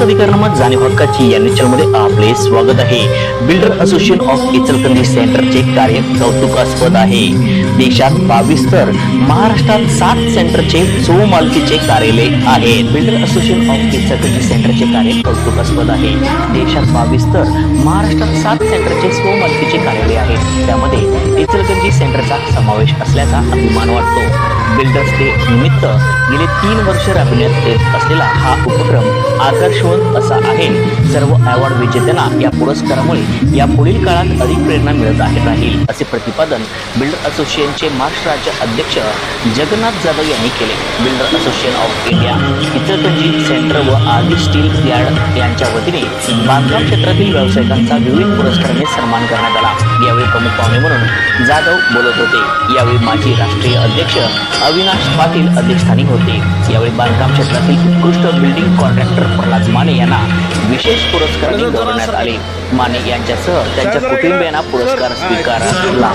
जनतेचा अधिकार मत जाणीव हक्काची या मध्ये आपले स्वागत आहे. बिल्डर असोसिएशन ऑफ इचलकरंजी सेंटरचे कार्य कौतुकास्पद आहे. देशात बावीस तर महाराष्ट्रात सात सेंटरचे स्वमालकीचे कार्यालय आहेत बिल्डर असोसिएशन ऑफ इचलकरंजी सेंटरचे कार्य कौतुकास्पद आहे. देशात बावीस तर महाराष्ट्रात सात सेंटरचे स्वमालकीचे कार्यालय आहेत त्यामध्ये इचलकरंजी सेंटरचा समावेश असल्याचा अभिमान वाटतो. बिल्डर्स डे निमित्त गेले तीन वर्ष राबविण्यात येत असलेला हा उपक्रम आकर्षवंत असा आहे. सर्व अवॉर्ड विजेत्यांना या पुरस्कारामुळे या पुढील काळात अधिक प्रेरणा मिळत आहे राहील असे प्रतिपादन बिल्डर असोसिएशनचे महाराष्ट्र राज्य अध्यक्ष जगन्नाथ जाधव यांनी केले. Builder association of India Ichalkaranji centre व आदी स्टील यार्ड यांच्या वतीने बांधकाम क्षेत्रातील व्यावसायिकांचा विविध पुरस्काराने सन्मान करण्यात आला. यावेळी प्रमुख पाहुणे म्हणून जाधव बोलत होते. यावेळी माजी राष्ट्रीय अध्यक्ष अविनाश पाटील अध्यक्षस्थानी होते. यावेळी बांधकाम क्षेत्रातील उत्कृष्ट बिल्डिंग कॉन्ट्रॅक्टर प्रल्हाद माने यांना विशेष पुरस्काराने गौरवण्यात आले. माने यांच्यासह त्यांच्या कुटुंबियांना पुरस्कार स्वीकारला.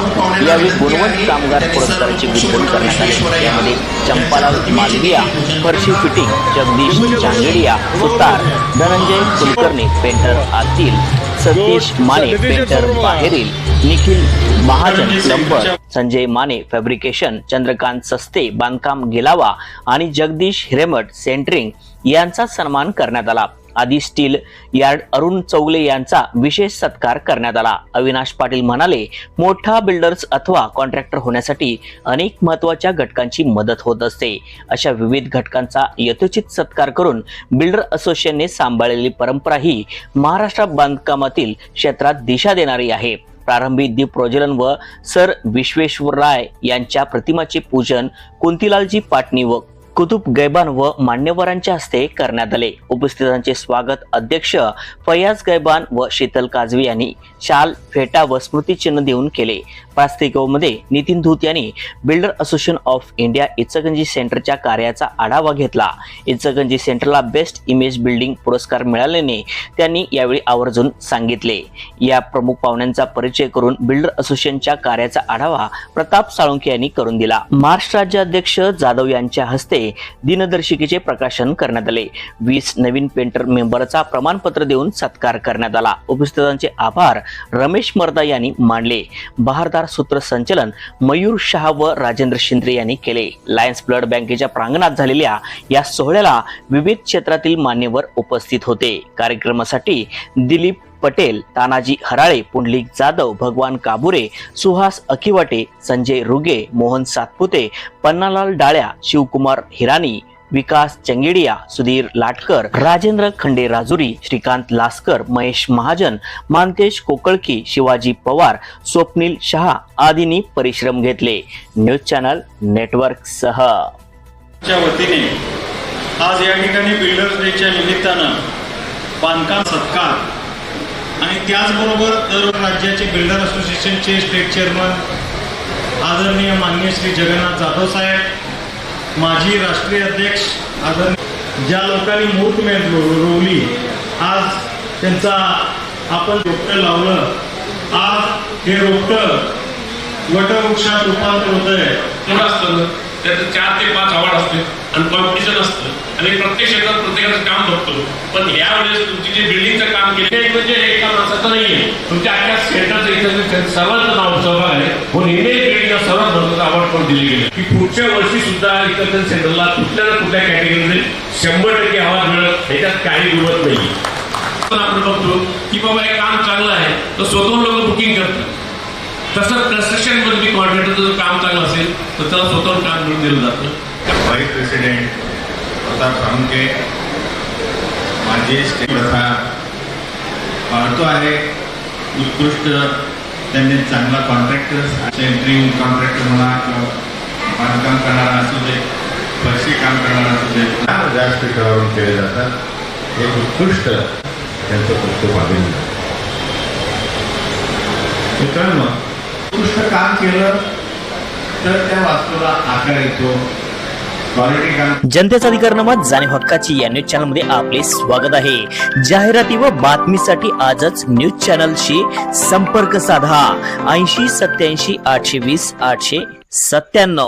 यावेळी गुणवंत कामगार पुरस्काराचे वितरण करण्यात आले. यामध्ये चंपालाल मालविया फरशी फिटिंग जगदीश चांगेडिया सुतार धनंजय कुलकर्णी पेंटर आतील सतीश माने पेंटर बाहेरील निखिल महाजन प्लंबर संजय माने फॅब्रिकेशन चंद्रकांत सस्ते बांधकाम गिलावा आणि जगदीश हिरेमठ सेंटरिंग यांचा सन्मान करण्यात आला. आदी स्टील यार्ड अरुण चौगले यांचा विशेष सत्कार करण्यात आला. अविनाश पाटील म्हणाले मोठा बिल्डर्स अथवा कॉन्ट्रॅक्टर होण्यासाठी अनेक महत्त्वाच्या घटकांची मदत होत असते. अशा विविध घटकांचा यथोचित सत्कार करून बिल्डर असोसिएशनने सांभाळलेली परंपरा ही महाराष्ट्र बांधकामातील क्षेत्रात दिशा देणारी आहे. प्रारंभी दीप प्रज्वलन व सर विश्वेश्वर राय यांच्या प्रतिमाचे पूजन कुंतीलालजी पाटणी व कुतुब गैबान व मान्यवरांच्या हस्ते करण्यात आले. उपस्थितांचे स्वागत अध्यक्ष फयाज गैबान व शीतल काजवी यांनी शाल फेटा व स्मृतिचिन्ह देऊन केले. प्रास्ताविकामध्ये नितीन धूत यांनी builder association of India Ichalkaranji सेंटरच्या कार्याचा आढावा घेतला. इचगंजी सेंटरला बेस्ट इमेज बिल्डिंग पुरस्कार मिळाल्याने त्यांनी यावेळी आवर्जून सांगितले. या प्रमुख पाहुण्यांचा परिचय करून बिल्डर असोसिएशनच्या कार्याचा आढावा प्रताप साळुंखे यांनी करून दिला. महाराष्ट्र राज्य अध्यक्ष जाधव यांच्या हस्ते दिनदर्शिकेचे प्रकाशन करण्यात आले. वीस नवीन पेंटर मेंबरचा प्रमाणपत्र देऊन सत्कार करण्यात आला. उपस्थितांचे आभार रमेश मर्दा यांनी मांडले बहारदार सूत्रसंचलन मयूर शहा व राजेंद्र शिंद्रे यांनी केले. लायन्स ब्लड बँकेच्या प्रांगणात झालेल्या या सोहळ्याला विविध क्षेत्रातील मान्यवर उपस्थित होते. कार्यक्रमासाठी दिलीप पटेल तानाजी हराळे पुंडलिक जाधव भगवान काबुरे सुहास अखिवाटे संजय रुगे मोहन सातपुते पन्नालाल डाळ्या शिवकुमार हिराणी विकास चंगेडिया सुधीर लाटकर राजेंद्र खंडे राजुरी श्रीकांत लासकर महेश महाजन मानतेश कोकळकी शिवाजी पवार स्वप्नील शहा आदींनी परिश्रम घेतले. न्यूज चॅनल नेटवर्क सह. वतीने आज या ठिकाणी बिल्डर्स डेच्या निमित्तानं बांधकाम सत्कार आणि त्याचबरोबर दर राज्याचे बिल्डर असोसिएशनचे स्टेट चेअरमन आदरणीय माननीय श्री जगन्नाथ जाधव साहेब माजी राष्ट्रीय अध्यक्ष आदरणीय ज्या लोकांनी मूर्तमेढ रोवली आज त्यांचा आपण रोपटं लावलं. आज हे रोपटं वटवृक्षात रूपांतर होत आहे त्याचं चार ते पाच आवड असते आणि कॉम्पिटिशन असतं. आणि प्रत्येक क्षेत्रात प्रत्येकाचं काम बघतो. पण यावेळेस तुमची जे बिल्डिंगचं काम केलं म्हणजे एका माणसाचं नाहीये. तुमच्या अख्या सेंटरचं इथं सर्वांचं नाव सहभाग आहे म्हणून इंडियन बिल्डिंगला सर्वात महत्त्वाचा अवॉर्ड पण दिले गेले? की पुढच्या वर्षी सुद्धा इथं सेंटरला कुठल्या ना कुठल्या कॅटेगरीमध्ये शंभर टक्के आवाज मिळत ह्याच्यात काही दुर्वत नाही पण आपण बघतो की बाबा हे काम चांगलं आहे. तर स्वतःहून लोक बुकिंग करतात. तसं कन्स्ट्रक्शन मी कॉन्ट्रॅक्टरचं जर काम चांगलं असेल तर त्याला स्वतःहून काम मिळून दिलं जातं. व्हाईस प्रेसिडेंट प्रताप साळुंके माझे स्टेट पाळतो आहे उत्कृष्ट त्यांनी चांगला कॉन्ट्रॅक्टर सेंटरिंग कॉन्ट्रॅक्टर म्हणा किंवा बांधकाम करणारा असू दे फरशी काम करणारा असू दे. जास्त ठरावून केले जातात. एक उत्कृष्ट त्यांचं खूप अभिनंदन मित्रांनो उत्कृष्ट काम केलं तर त्या वास्तूला आकार येतो. जनतेचा अधिकार जनतेचा जाणीव हक्काची या न्यूज चॅनलमध्ये आपले स्वागत आहे. जाहिराती व बातमीसाठी आजच न्यूज चॅनलशी संपर्क साधा. ऐंशी सत्याऐंशी आठशे वीस आठशे सत्त्याण्णव.